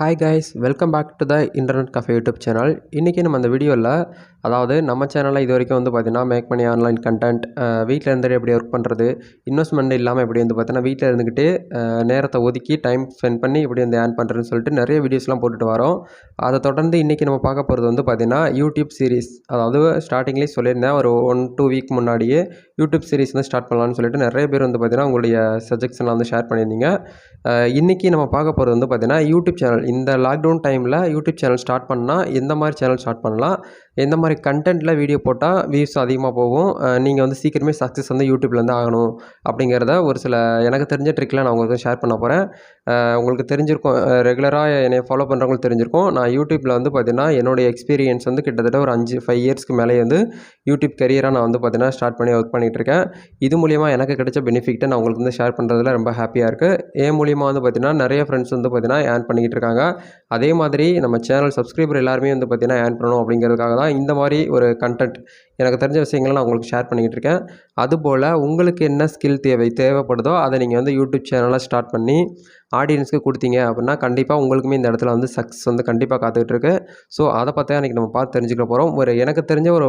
Hi guys welcome back to the internet cafe YouTube channel இன்றைக்கி நம்ம அந்த வீடியோவில் அதாவது நம்ம சேனலில் இது வரைக்கும் வந்து பார்த்திங்கன்னா மேக் பண்ணி ஆன்லைன் கண்டென்ட் வீட்டில் இருந்துட்டு எப்படி ஒர்க் பண்ணுறது இன்வெஸ்ட்மெண்ட் இல்லாமல் எப்படி வந்து பார்த்தீங்கன்னா வீட்டில் இருந்துக்கிட்டு நேரத்தை ஒதுக்கி டைம் ஸ்பெண்ட் பண்ணி எப்படி வந்து ஏர்ன் பண்ணுறதுன்னு சொல்லிட்டு நிறைய வீடியோஸ்லாம் போட்டுட்டு வரோம். அதை தொடர்ந்து இன்றைக்கி நம்ம பார்க்க போகிறது வந்து பார்த்திங்கன்னா யூடியூப் சீரிஸ் அதாவது ஸ்டார்டிங்லேயே சொல்லியிருந்தேன் ஒரு ஒன் டூ வீக் முன்னாடியே யூடியூப் சீரிஸ் வந்து ஸ்டார்ட் பண்ணலான்னு சொல்லிட்டு நிறைய பேர் வந்து பார்த்திங்கன்னா உங்களுடைய சஜெக்ஷன்லாம் வந்து ஷேர் பண்ணியிருந்தீங்க. இன்றைக்கி நம்ம பார்க்க போகிறது வந்து பார்த்திங்கன்னா யூடியூப் சேனல் இந்த லாக்டவுன் டைமில் யூடியூப் சேனல் ஸ்டார்ட் பண்ணால் எந்த மாதிரி சேனல் ஸ்டார்ட் பண்ணலாம்? எந்த மாதிரி கண்டென்ட்டில் வீடியோ போட்டால் வியூஸ் அதிகமாக போகும்? நீங்கள் வந்து சீக்கிரமே சக்ஸஸ் வந்து யூடியூப்லேருந்து ஆகணும் அப்படிங்கிறத ஒரு சில எனக்கு தெரிஞ்ச ட்ரிக்லாம் நான் உங்களுக்கு ஷேர் பண்ண போகிறேன் உங்களுக்கு தெரிஞ்சிருக்கும் ரெகுலராக என்னை ஃபாலோ பண்ணுறவங்களுக்கு தெரிஞ்சிருக்கும். நான் யூடியூப்பில் வந்து பார்த்தீங்கன்னா என்னுடைய எக்ஸ்பீரியன்ஸ் வந்து கிட்டத்தட்ட ஒரு அஞ்சு ஃபைவ் இயர்ஸ்க்கு மேலே வந்து யூடியூப் கரியராக நான் வந்து பார்த்தீங்கன்னா ஸ்டார்ட் பண்ணி ஒர்க் பண்ணிகிட்டு இருக்கேன். இது மூலியமாக எனக்கு கிடைச்ச பெனிஃபிட்டை நான் உங்களுக்கு வந்து ஷேர் பண்ணுறதுல ரொம்ப ஹாப்பியாக இருக்குது ஏன் மூலியமாக வந்து பார்த்தீங்கன்னா நிறைய ஃப்ரெண்ட்ஸ் வந்து பார்த்தீங்கன்னா ஏர்ன் பண்ணிக்கிட்டு இருக்காங்க. அதே மாதிரி நம்ம சேனல் சப்ஸ்கிரைபர் எல்லாருமே வந்து பார்த்தீங்கன்னா ஏர்ன் பண்ணணும் அப்படிங்கிறதுக்காக தான் இந்த மாதிரி ஒரு கண்டென்ட் எனக்கு தெரிஞ்ச விஷயங்களை நான் உங்களுக்கு ஷேர் பண்ணிக்கிட்டு இருக்கேன். அதுபோல் உங்களுக்கு என்ன ஸ்கில் தேவை தேவைப்படுதோ அதை நீங்கள் வந்து யூடியூப் சேனலாக ஸ்டார்ட் பண்ணி ஆடியன்ஸ்க்கு கொடுத்தீங்க அப்படின்னா கண்டிப்பாக உங்களுக்குமே இந்த இடத்துல வந்து சக்ஸஸ் வந்து கண்டிப்பாக காத்துக்கிட்டு இருக்கு. ஸோ அதை பார்த்தா இன்றைக்கி நம்ம பார்த்து தெரிஞ்சுக்க போகிறோம் ஒரு எனக்கு தெரிஞ்ச ஒரு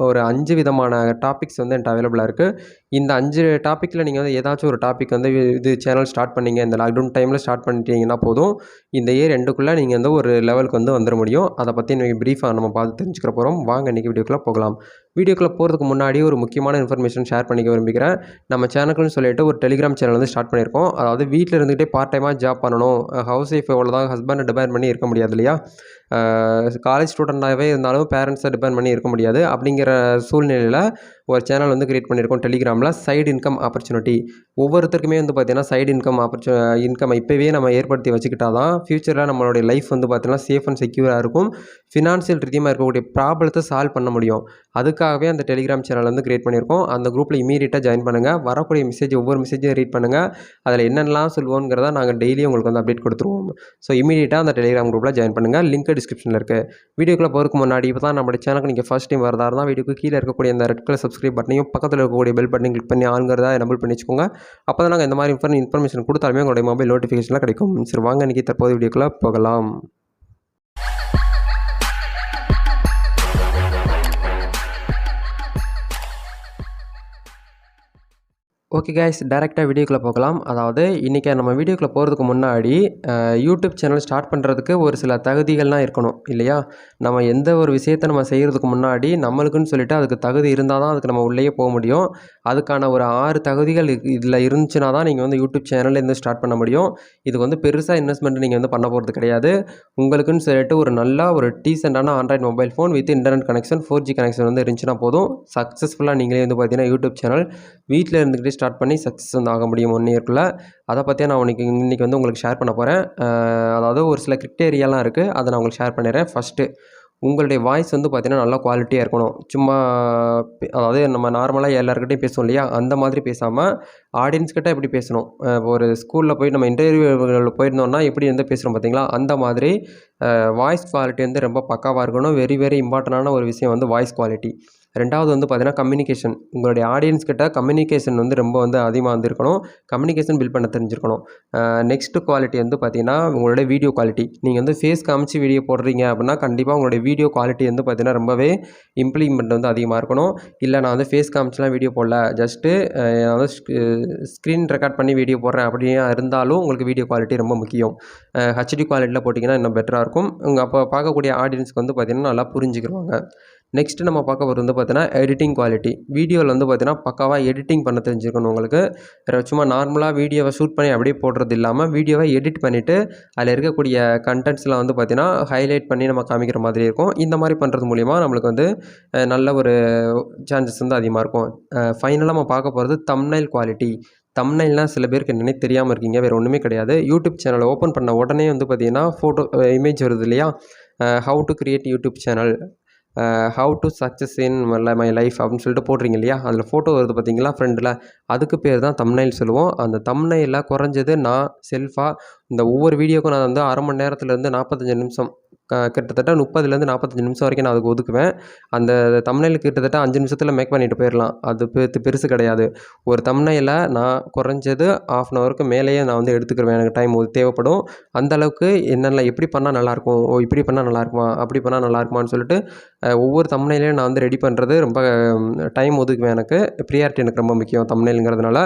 இப்போ ஒரு அஞ்சு விதமான டாபிக்ஸ் வந்து என்கிட்ட அவைலபிளாக இருக்குது இந்த அஞ்சு டாப்பிக்கில் நீங்கள் வந்து ஏதாச்சும் ஒரு டாபிக் வந்து இது சேனல் ஸ்டார்ட் பண்ணீங்க இந்த லாக்டவுன் டைமில் ஸ்டார்ட் பண்ணிட்டீங்கன்னா போதும். இந்த இயர் ரெண்டுக்குள்ளே நீங்கள் வந்து ஒரு லெவலுக்கு வந்து வந்துட முடியும். அதை பற்றி இன்றைக்கி ப்ரீஃபாக நம்ம பார்த்து தெரிஞ்சுக்கிற போகிறோம் வாங்க இன்றைக்கி வீடியோக்குள்ளே போகலாம். வீடியோக்குள்ளே போகிறதுக்கு முன்னாடி ஒரு முக்கியமான இன்ஃபர்மேஷன் ஷேர் பண்ணிக்க விரும்பிக்கிறேன் நம்ம சேனலுக்குன்னு சொல்லிட்டு ஒரு டெலிகிராம் சேனல் வந்து ஸ்டார்ட் பண்ணியிருக்கோம். அதாவது வீட்டில் இருந்துகிட்டே பார்ட் டைமாக ஜாப் பண்ணணும். ஹவுஸ் ஒய்ஃப் தான் ஹஸ்பண்டை டிபெண்ட் பண்ணி இருக்க முடியாது இல்லையா? காலேஜ் ஸ்டூடெண்ட்டாகவே இருந்தாலும் பேரண்ட்ஸை டிபெண்ட் பண்ணி இருக்க முடியாது. அப்படிங்கிற சூழ்நிலையில் ஒரு சேனல் வந்து கிரியேட் பண்ணியிருக்கோம் டெலிகிராமில் சைடு இன்கம் ஆப்பர்ச்சுனிட்டி ஒவ்வொருத்தருக்குமே வந்து பார்த்திங்கன்னா சைடு இன்கம் ஆப்பர்ச்சு இன்கம் இப்போவே நம்ம ஏற்படுத்தி வச்சுக்கிட்டா தான் ஃப்யூச்சரில் நம்மளுடைய லைஃப் வந்து பார்த்திங்கன்னா சேஃப் அண்ட் செக்யூராக இருக்கும். ஃபினான்ஷியல் ரீதியமாக இருக்கக்கூடிய ப்ராப்ளத்தை சால்வ் பண்ண முடியும். அதுக்காக அதுக்காகவே அந்த டெலிகிராம் சேனல் வந்து கிரியேட் பண்ணியிருக்கோம். அந்த குரூப்பில் இமீடியட்டாக ஜாயின் பண்ணுங்கள் வரக்கூடிய மெசேஜ் ஒவ்வொரு மெசேஜையும் ரீட் பண்ணுங்கள் அதில் என்னென்னலாம் சொல்லுவோங்கிறத நாங்கள் டெய்லியும் உங்களுக்கு வந்து அப்டேட் கொடுத்துருவோம். ஸோ இமீடியட்டாக அந்த டெலிகிராம் குரூப்பில் ஜாயின் பண்ணுங்கள் லிங்க் டிஸ்கிரிப்ஷனில் இருக்குது வீடியோக்குள்ளே போகிறதுக்கு முன்னாடி இப்போ தான் நம்மளோட சேனலுக்கு நீங்கள் ஃபஸ்ட் டைம் வரதா இருந்தால் வீடியோக்கு கீழே இருக்கக்கூடிய அந்த ரெட் கலர் சப்ஸ்கிரைப் பட்டனையும் பக்கத்தில் இருக்கக்கூடிய பெல் பட்டனையும் கிளிக் பண்ணி ஆளுங்கிறதா எனபிள் பண்ணி வச்சுக்கோங்க அப்போ தான் நாங்கள் இந்த மாதிரி இன்ஃபர்மேஷன் கொடுத்தாலுமே உங்களுடைய மொபைல் நோட்டிஃபிகேஷனில் கிடைக்கும். சரி வாங்க இன்றைக்கி தற்போது வீடியோக்குள்ளே போகலாம். ஓகே கைஸ் டேரெக்டாக வீடியோக்குள்ளே போகலாம். அதாவது இன்றைக்கி நம்ம வீடியோக்குள்ளே போகிறதுக்கு முன்னாடி யூடியூப் சேனல் ஸ்டார்ட் பண்ணுறதுக்கு ஒரு சில தகுதிகள்லாம் இருக்கணும் இல்லையா? நம்ம எந்த ஒரு விஷயத்தை நம்ம செய்கிறதுக்கு முன்னாடி நம்மளுக்குன்னு சொல்லிட்டு அதுக்கு தகுதி இருந்தால் தான் அதுக்கு நம்ம உள்ளேயே போக முடியும். அதுக்கான ஒரு ஆறு தகுதிகள் இதில் இருந்துச்சுன்னா தான் நீங்கள் வந்து யூடியூப் சேனல்லேருந்து ஸ்டார்ட் பண்ண முடியும். இது வந்து பெருசாக இன்வெஸ்ட்மெண்ட் நீங்கள் வந்து பண்ண போகிறது கிடையாது. உங்களுக்குன்னு சொல்லிட்டு ஒரு நல்ல ஒரு டீசெண்டான android mobile phone with internet connection four G connection வந்து இருந்துச்சுன்னா போதும். சக்ஸஸ்ஃபுல்லாக நீங்களே வந்து பார்த்தீங்கன்னா யூடியூப் சேனல் வீட்டில் இருந்துக்கிட்டு ஸ்டார்ட் பண்ணி சக்ஸஸ் வந்து ஆக முடியும் ஒன் இயர்க்குள்ளே அதை பற்றியே நான் இன்னைக்கு இன்றைக்கி வந்து உங்களுக்கு ஷேர் பண்ண போகிறேன் அதாவது ஒரு சில கிரிட்டேரியாலாம் இருக்குது அதை நான் உங்களுக்கு ஷேர் பண்ணிடுறேன். ஃபஸ்ட்டு உங்களுடைய வாய்ஸ் வந்து பார்த்திங்கன்னா நல்லா குவாலிட்டியாக இருக்கணும். சும்மா பே- அதாவது நம்ம நார்மலாக எல்லாருக்கிட்டையும் பேசுவோம் இல்லையா? அந்த மாதிரி பேசாமல் ஆடியன்ஸ்கிட்ட எப்படி பேசணும். இப்போ ஒரு ஸ்கூலில் போய் நம்ம இன்டர்வியூவில் போயிருந்தோம்னா எப்படி வந்து பேசுகிறோம் பார்த்திங்களா அந்த மாதிரி வாய்ஸ் குவாலிட்டி வந்து ரொம்ப பக்காவாக இருக்கணும். வெரி வெரி இம்பார்ட்டண்டான ஒரு விஷயம் வந்து வாய்ஸ் குவாலிட்டி ரெண்டாவது வந்து பார்த்தீங்கன்னா கம்யூனிகேஷன் உங்களுடைய ஆடியன்ஸ் கிட்ட கம்யூனிகேஷன் வந்து ரொம்ப வந்து அதிகமாக வந்துருக்கணும் கம்யூனிகேஷன் பில் பண்ண தெரிஞ்சிருக்கணும். நெக்ஸ்ட்டு குவாலிட்டி வந்து பார்த்தீங்கன்னா உங்களுடைய வீடியோ குவாலிட்டி நீங்கள் வந்து ஃபேஸ் காமிச்சு வீடியோ போடுறீங்க அப்படின்னா கண்டிப்பாக உங்களுடைய வீடியோ குவாலிட்டி வந்து பார்த்தீங்கன்னா ரொம்பவே இம்ப்ளிமெண்ட் வந்து அதிகமாக இருக்கணும். இல்லை நான் வந்து ஃபேஸ் காமிச்சுலாம் வீடியோ போடல. ஜஸ்ட்டு நான் வந்து ஸ்க்ரீன் ரெக்கார்ட் பண்ணி வீடியோ போடுறேன் அப்படியா இருந்தாலும் உங்களுக்கு வீடியோ குவாலிட்டி ரொம்ப முக்கியம். ஹெச்டி குவாலிட்டியில் போட்டிங்கன்னா இன்னும் பெட்டராக இருக்கும். உங்கள் அப்போ பார்க்கக்கூடிய ஆடியன்ஸ்க்கு வந்து பார்த்திங்கன்னா நல்லா புரிஞ்சுக்கிடுவாங்க நெக்ஸ்ட்டு நம்ம பார்க்க போகிறது வந்து பார்த்தீங்கன்னா எடிட்டிங் குவாலிட்டி வீடியோவில் வந்து பார்த்தீங்கன்னா பக்காவாக எடிட்டிங் பண்ண தெரிஞ்சிருக்கணும் உங்களுக்கு. சும்மா நார்மலாக வீடியோவை ஷூட் பண்ணி அப்படியே போடுறது இல்லாமல் வீடியோவை எடிட் பண்ணிவிட்டு அதில் இருக்கக்கூடிய கண்டென்ட்ஸ்லாம் வந்து பார்த்தீங்கன்னா ஹைலைட் பண்ணி நம்ம காமிக்கிற மாதிரி இருக்கும். இந்த மாதிரி பண்ணுறது மூலிமா நம்மளுக்கு வந்து நல்ல ஒரு சான்சஸ் வந்து அதிகமாக இருக்கும். ஃபைனலாக நம்ம பார்க்க போகிறது தம்னைல் குவாலிட்டி தம்னைல்னால் சில பேருக்கு என்னென்ன தெரியாமல் இருக்கீங்க. வேறு ஒன்றுமே கிடையாது. யூடியூப் சேனலை ஓப்பன் பண்ண உடனே வந்து பார்த்திங்கன்னா ஃபோட்டோ இமேஜ் வருது இல்லையா? How to create YouTube channel how to success in my life அப்படின்னு சொல்லிட்டு போடுறீங்க இல்லையா? அதில் ஃபோட்டோ வருது பார்த்தீங்களா ஃப்ரெண்டில் அதுக்கு பேர் தான் தம்னைல் சொல்லுவோம். அந்த தம்னைலில் குறைஞ்சது நான் செல்ஃபாக இந்த ஒவ்வொரு வீடியோக்கும் நான் வந்து அரை மணி நேரத்துலேருந்து நாற்பத்தஞ்சு நிமிஷம் கிட்டத்தட்ட முப்பதுலேருந்து நாற்பத்தஞ்சு நிமிஷம் வரைக்கும் நான் அதுக்கு ஒதுக்குவேன். அந்த தமிழில் கிட்டத்தட்ட அஞ்சு நிமிஷத்தில் மேக் பண்ணிட்டு போயிடலாம் அது பெருத்து பெருசு கிடையாது. ஒரு தம்ப்நெயிலை நான் குறைஞ்சது ஆஃப் அன் ஹவருக்கு மேலேயே நான் வந்து எடுத்துக்கிருவேன். எனக்கு டைம் தேவைப்படும். அந்த அளவுக்கு என்னென்ன எப்படி பண்ணால் நல்லாயிருக்கும்? ஓ இப்படி பண்ணால் நல்லாயிருக்குமா? அப்படி பண்ணால் நல்லாயிருக்குமான்னு சொல்லிட்டு ஒவ்வொரு தம்ப்நெயிலையும் நான் வந்து ரெடி பண்ணுறது ரொம்ப டைம் ஒதுக்குவேன் எனக்கு. ப்ரியாரிட்டி எனக்கு ரொம்ப முக்கியம் தம்ப்நெயிலுங்கிறதுனால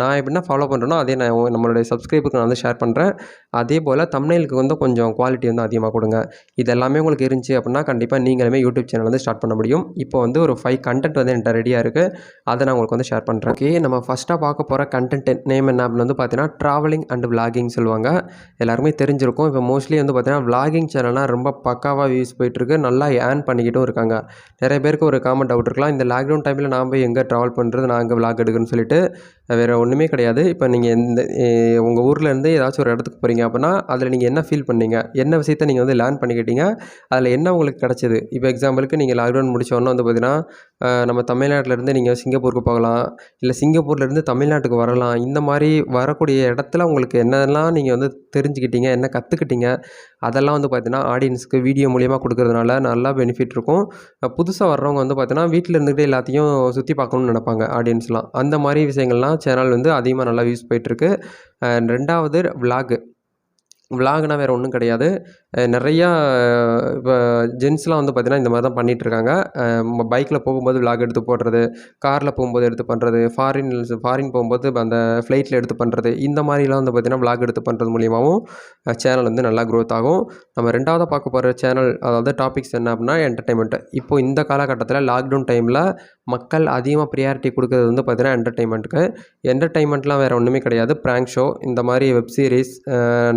நான் எப்படின்னா ஃபாலோ பண்ணுறேனோ அதே நான் நம்மளுடைய சப்ஸ்கிரைபருக்கு நான் வந்து ஷேர் பண்ணுறேன் அதே போல் தம்ப்நெயிலுக்கு வந்து கொஞ்சம் குவாலிட்டி வந்து அதிகமாக கொடுங்க. இது எல்லாமே உங்களுக்கு இருந்துச்சு அப்படின்னா கண்டிப்பாக நீங்களுமே யூடியூப் சேனல் வந்து ஸ்டார்ட் பண்ண முடியும். இப்போ வந்து ஒரு ஃபைவ் கண்டென்ட் வந்து என்கிட்ட ரெடியாக இருக்குது அதை நான் உங்களுக்கு வந்து ஷேர் பண்ணுறேன் ஓகே நம்ம ஃபஸ்ட்டாக பார்க்க போகிற கண்டென்ட் நேம் என்ன அப்படின்னு வந்து பார்த்தீங்கன்னா ட்ராவலிங் அண்ட் விலாகிங் சொல்லுவாங்க. எல்லாருமே தெரிஞ்சிருக்கும். இப்போ மோஸ்ட்லி வந்து பார்த்தீங்கன்னா விலாகிங் சேனல்னால் ரொம்ப பக்காவாக வியூஸ் போயிட்டுருக்கு நல்லா ஏர்ன் பண்ணிக்கிட்டும் இருக்காங்க. நிறைய பேருக்கு ஒரு காமன் டவுட் இருக்கலாம். இந்த லாக்டவுன் டைமில் நான் போய் எங்கே ட்ராவல் பண்ணுறது நான் எங்கே விலாக் எடுக்கிறேன்னு சொல்லிட்டு வேறு ஒன்றுமே கிடையாது. இப்போ நீங்கள் எந்த உங்கள் ஊரில் இருந்து ஏதாச்சும் ஒரு இடத்துக்கு போகிறீங்க அப்படின்னா அதில் நீங்கள் என்ன ஃபீல் பண்ணீங்க? என்ன விஷயத்த நீங்கள் வந்து லேர்ன் கேட்டிங்க அதில் என்ன உங்களுக்கு கிடச்சிது? இப்போ எக்ஸாம்பிளுக்கு நீங்கள் லாக்டவுன் முடித்தோடனே வந்து பார்த்தீங்கன்னா நம்ம தமிழ்நாட்டிலேருந்து நீங்கள் சிங்கப்பூருக்கு போகலாம் இல்லை சிங்கப்பூர்லேருந்து தமிழ்நாட்டுக்கு வரலாம் இந்த மாதிரி வரக்கூடிய இடத்துல உங்களுக்கு என்னெல்லாம் நீங்கள் வந்து தெரிஞ்சுக்கிட்டீங்க என்ன கற்றுக்கிட்டீங்க அதெல்லாம் வந்து பார்த்தீங்கன்னா ஆடியன்ஸ்க்கு வீடியோ மூலியமாக கொடுக்கறதுனால நல்லா பெனிஃபிட் இருக்கும். புதுசாக வர்றவங்க வந்து பார்த்தீங்கன்னா வீட்டில் இருந்துக்கிட்டே எல்லாத்தையும் சுற்றி பார்க்கணும்னு நினப்பாங்க ஆடியன்ஸ்லாம் அந்த மாதிரி விஷயங்கள்லாம் சேனல் வந்து அதிகமாக நல்லா யூஸ் போயிட்டுருக்கு. ரெண்டாவது விலாகு விலாகுனா வேறு ஒன்றும் கிடையாது. நிறையா இப்போ ஜென்ஸ்லாம் வந்து பார்த்திங்கன்னா இந்த மாதிரி தான் பண்ணிகிட்ருக்காங்க பைக்கில் போகும்போது விலாக் எடுத்து போடுறது காரில் போகும்போது எடுத்து பண்ணுறது ஃபாரின் ஃபாரின் போகும்போது அந்த ஃப்ளைட்டில் எடுத்து பண்ணுறது இந்த மாதிரிலாம் வந்து பார்த்திங்கன்னா விலாக் எடுத்து பண்ணுறது மூலியமாகவும் சேனல் வந்து நல்லா க்ரோத் ஆகும். நம்ம ரெண்டாவதாக பார்க்க போகிற சேனல் அதாவது டாபிக்ஸ் என்ன அப்படின்னா என்டர்டைன்மெண்ட் இப்போ இந்த காலகட்டத்தில் லாக்டவுன் டைமில் மக்கள் அதிகமாக ப்ரியாரிட்டி கொடுக்குறது வந்து பார்த்திங்கன்னா என்டர்டைன்மெண்ட்டுக்கு என்டர்டைன்மெண்ட்லாம் வேறு ஒன்றுமே கிடையாது. ப்ராங்க் ஷோ இந்த மாதிரி வெப் சீரிஸ்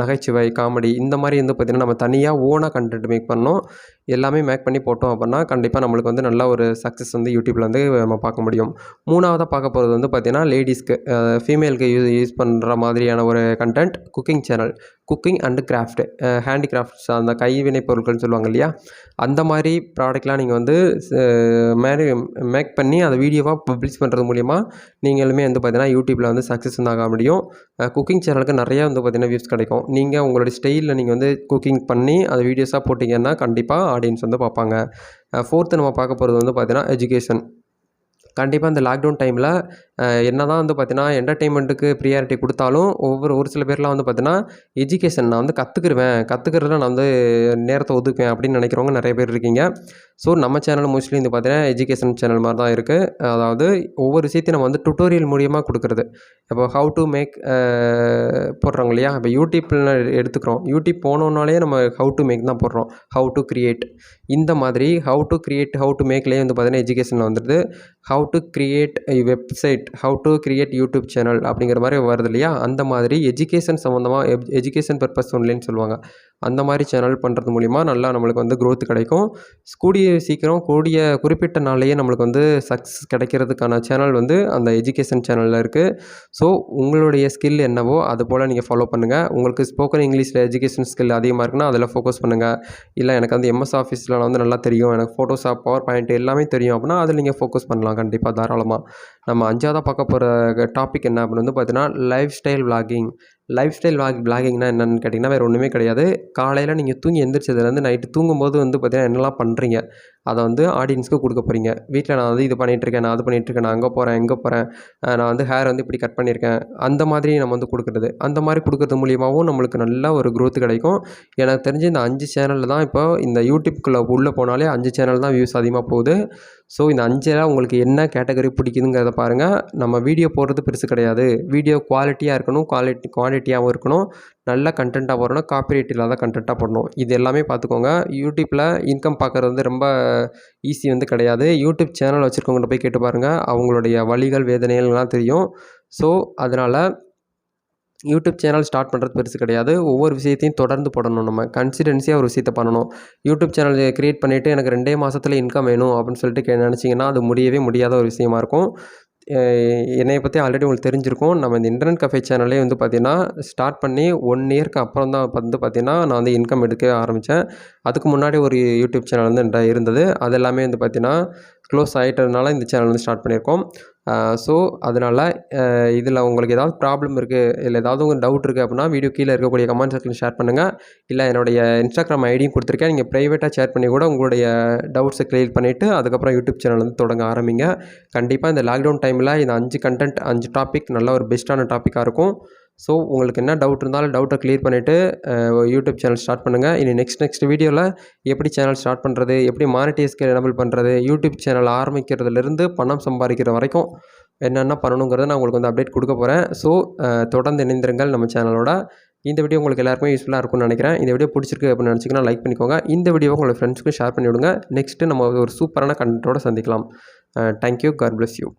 நகைச்சுவை காமெடி இந்த மாதிரி வந்து பார்த்திங்கன்னா நம்ம தனியாக ஓனாக கண்டென்ட் மேக் பண்ணோம் எல்லாமே மேக் பண்ணி போட்டோம் அப்படின்னா கண்டிப்பாக நம்மளுக்கு வந்து நல்ல ஒரு சக்ஸஸ் வந்து யூடியூப்பில் வந்து நம்ம பார்க்க முடியும். மூணாவதாக பார்க்க போகிறது வந்து பார்த்திங்கன்னா லேடிஸ்க்கு ஃபீமேலுக்கு யூஸ் யூஸ் பண்ணுற மாதிரியான ஒரு content cooking channel cooking and craft handicrafts அந்த கைவினை பொருட்கள்னு சொல்லுவாங்க இல்லையா? அந்த மாதிரி ப்ராடக்ட்லாம் நீங்கள் வந்து மேரி மேக் பண்ணி அதை வீடியோவாக பப்ளிஷ் பண்ணுறது மூலிமா நீங்களுமே வந்து பார்த்திங்கன்னா யூடியூப்பில் வந்து சக்ஸஸ் வந்து ஆக முடியும். குக்கிங் சேனலுக்கு நிறையா வந்து பார்த்தீங்கன்னா வியூஸ் கிடைக்கும். நீங்கள் உங்களுடைய ஸ்டைலில் நீங்கள் வந்து குக்கிங் பண்ணி அதை வீடியோஸாக போட்டிங்கன்னா கண்டிப்பாக ஆடியன்ஸ் வந்து பார்ப்பாங்க. ஃபோர்த்து நம்ம பார்க்க போகிறது வந்து பார்த்திங்கன்னா எஜுகேஷன் கண்டிப்பாக இந்த லாக்டவுன் டைமில் என்ன தான் வந்து பார்த்தீங்கன்னா என்டர்டெயின்மெண்ட்டுக்கு ப்ரியாரிட்டி கொடுத்தாலும் ஒவ்வொரு ஒரு சில பேர்லாம் வந்து பார்த்தீங்கன்னா எஜுகேஷன் நான் வந்து கற்றுக்குருவேன் கற்றுக்கிறதுல நான் வந்து நேரத்தை ஒதுக்குவேன் அப்படின்னு நினைக்கிறவங்க நிறைய பேர் இருக்கீங்க. ஸோ நம்ம சேனல் மோஸ்ட்லி வந்து பார்த்தீங்கன்னா எஜுகேஷன் சேனல் மாதிரி தான் இருக்குது அதாவது ஒவ்வொரு விஷயத்தையும் நம்ம வந்து டுட்டோரியல் மூலியமாக கொடுக்குறது. இப்போ ஹவு டு மேக் போடுறாங்க இல்லையா? இப்போ யூடியூப்பில் எடுத்துக்கிறோம். யூடியூப் போனோன்னாலே நம்ம ஹவு டு மேக் தான் போடுறோம். ஹவு டு கிரியேட் இந்த மாதிரி how to create how to மேக்லேயே வந்து பார்த்தீங்கன்னா எஜுகேஷனில் வந்துடுது how to create website how to create YouTube channel அப்படிங்கிற மாதிரி வருது இல்லையா? அந்த மாதிரி எஜுகேஷன் சம்மந்தமாக எஜுகேஷன் பர்பஸ் ஒன்லின்னு சொல்லுவாங்க. அந்த மாதிரி சேனல் பண்ணுறது மூலிமா நல்லா நம்மளுக்கு வந்து க்ரோத் கிடைக்கும். கூடிய சீக்கிரம் கூடிய குறிப்பிட்ட நாள்லேயே நம்மளுக்கு வந்து சக்ஸஸ் கிடைக்கிறதுக்கான சேனல் வந்து அந்த எஜுகேஷன் சேனலில் இருக்குது ஸோ உங்களுடைய ஸ்கில் என்னவோ அது போல் நீங்கள் ஃபாலோ பண்ணுங்கள் உங்களுக்கு ஸ்போக்கன் இங்கிலீஷில் எஜுகேஷன் ஸ்கில் அதிகமாக இருக்குன்னா அதில் ஃபோக்கஸ் பண்ணுங்கள் இல்லை எனக்கு வந்து எம்எஸ் ஆஃபீஸில் வந்து நல்லா தெரியும். எனக்கு ஃபோட்டோஷாப் பவர் பாயிண்ட் எல்லாமே தெரியும் அப்படின்னா அதில் நீங்கள் ஃபோக்கஸ் பண்ணலாம் கண்டிப்பாக தாராளமாக நம்ம அஞ்சாவதாக பார்க்க போகிற டாபிக் என்ன அப்படின்னு வந்து பார்த்தீங்கன்னா lifestyle vlogging lifestyle vlog vloggingனா என்னென்னு கேட்டிங்கன்னா வேறு ஒன்றுமே கிடையாது. காலையில் நீங்கள் தூங்கி எந்திரிச்சதுலேருந்து நைட்டு தூங்கும்போது வந்து பார்த்தீங்கன்னா என்னெல்லாம் பண்ணுறீங்க அதை வந்து ஆடியன்ஸ்க்கு கொடுக்க போகிறீங்க வீட்டில் நான் வந்து இது பண்ணிகிட்ருக்கேன் நான் அது பண்ணிகிட்ருக்கேன் நான் அங்கே போகிறேன் எங்கே போகிறேன் நான் வந்து ஹேர் வந்து இப்படி கட் பண்ணியிருக்கேன். அந்த மாதிரி நம்ம வந்து கொடுக்குறது. அந்த மாதிரி கொடுக்குறது மூலியமாகவும் நம்மளுக்கு நல்ல ஒரு க்ரோத் கிடைக்கும். எனக்கு தெரிஞ்சு இந்த அஞ்சு சேனலில் தான் இப்போ இந்த யூடியூப்குள்ளே உள்ளே போனாலே அஞ்சு சேனல் தான் வியூஸ் அதிகமாக போகுது. ஸோ இந்த அஞ்சில் உங்களுக்கு என்ன கேட்டகரி பிடிக்குதுங்கிறத பாருங்கள் நம்ம வீடியோ போடுறது பெருசு கிடையாது. வீடியோ குவாலிட்டியாக இருக்கணும் குவாலிட்டி குவாலிட்டியாகவும் இருக்கணும். நல்ல கண்டென்ட்டாக போடணும் காப்பிரைட் இல்லாத கண்டென்ட்டாக போடணும். இது எல்லாமே பார்த்துக்கோங்க. யூடியூப்பில் இன்கம் பார்க்குறது வந்து ரொம்ப ஈஸி வந்து கிடையாது. யூடியூப் சேனல் வச்சுருக்கவங்கள்ட்ட போய் கேட்டு பாருங்கள் அவங்களுடைய வலிகள் வேதனைகள்லாம் தெரியும். ஸோ அதனால் யூடியூப் சேனல் ஸ்டார்ட் பண்ணுறது பெருசு கிடையாது. ஒவ்வொரு விஷயத்தையும் தொடர்ந்து போடணும் நம்ம. கன்சிடென்சியாக ஒரு விஷயத்தை பண்ணணும். யூடியூப் சேனல் க்ரியேட் பண்ணிவிட்டு எனக்கு ரெண்டே மாதத்தில் இன்கம் வேணும் அப்படின்னு சொல்லிட்டு நினச்சிங்கன்னா அது முடியவே முடியாத ஒரு விஷயமா இருக்கும். என்னை பற்றி ஆல்ரெடி உங்களுக்கு தெரிஞ்சிருக்கும். நம்ம இந்த இன்டர்நெட் கஃபே சேனலே வந்து பார்த்திங்கன்னா ஸ்டார்ட் பண்ணி ஒன் இயர்க்கு அப்புறம் தான் வந்து பார்த்திங்கன்னா நான் வந்து இன்கம் எடுக்க ஆரம்பித்தேன் அதுக்கு முன்னாடி ஒரு யூடியூப் சேனல் வந்து என்கிட்ட இருந்தது. அது எல்லாமே வந்து பார்த்திங்கன்னா க்ளோஸ் ஆகிட்டதுனால இந்த சேனல் வந்து ஸ்டார்ட் பண்ணியிருக்கோம். ஸோ அதனால் இதில் உங்களுக்கு ஏதாவது ப்ராப்ளம் இருக்குது இல்லை ஏதாவது உங்களுக்கு டவுட் இருக்குது அப்படின்னா வீடியோ கீழே இருக்கக்கூடிய கமெண்ட் செக்ஷன் ஷேர் பண்ணுங்கள் இல்லை என்னுடைய இன்ஸ்டாகிராம் ஐடியும் கொடுத்துருக்கேன். நீங்கள் ப்ரைவேட்டாக ஷேர் பண்ணி கூட உங்களுடைய டவுட்ஸை கிளியர் பண்ணிவிட்டு அதுக்கப்புறம் யூடியூப் சேனல் வந்து தொடங்க ஆரம்பிங்க. கண்டிப்பாக இந்த லாக்டவுன் டைமில் இந்த அஞ்சு கண்டென்ட் அஞ்சு டாபிக் நல்ல ஒரு பெஸ்ட்டான டாப்பிக்காக இருக்கும். ஸோ உங்களுக்கு என்ன டவுட் இருந்தாலும் டவுட்டை க்ளியர் பண்ணிவிட்டு யூடியூப் சேனல் ஸ்டார்ட் பண்ணுங்கள் இனி நெக்ஸ்ட் நெக்ஸ்ட் வீடியோவில் எப்படி சேனல் ஸ்டார்ட் பண்ணுறது எப்படி மானிட்டைஸ்க்கு எனபிள் பண்ணுறது யூடியூப் சேனல் ஆரம்பிக்கிறதுலேருந்து பணம் சம்பாதிக்கிற வரைக்கும் என்னென்ன பண்ணணுங்கிறத நான் உங்களுக்கு வந்து அப்டேட் கொடுக்க போகிறேன் ஸோ தொடர்ந்து இணைந்திருங்கள் நம்ம சேனலோட இந்த வீடியோ உங்களுக்கு எல்லாருக்குமே யூஸ்ஃபுல்லாக இருக்கும்னு நினைக்கிறேன். இந்த வீடியோ பிடிச்சிருக்கு அப்படின்னு நினச்சிங்கன்னா லைக் பண்ணிக்கோங்க. இந்த வீடியோ உங்களோட ஃப்ரெண்ட்ஸ்க்கு ஷேர் பண்ணிவிடுங்க. நெக்ஸ்ட்டு நம்ம ஒரு சூப்பரான கண்டென்ட்டோட சந்திக்கலாம். Thank you God bless you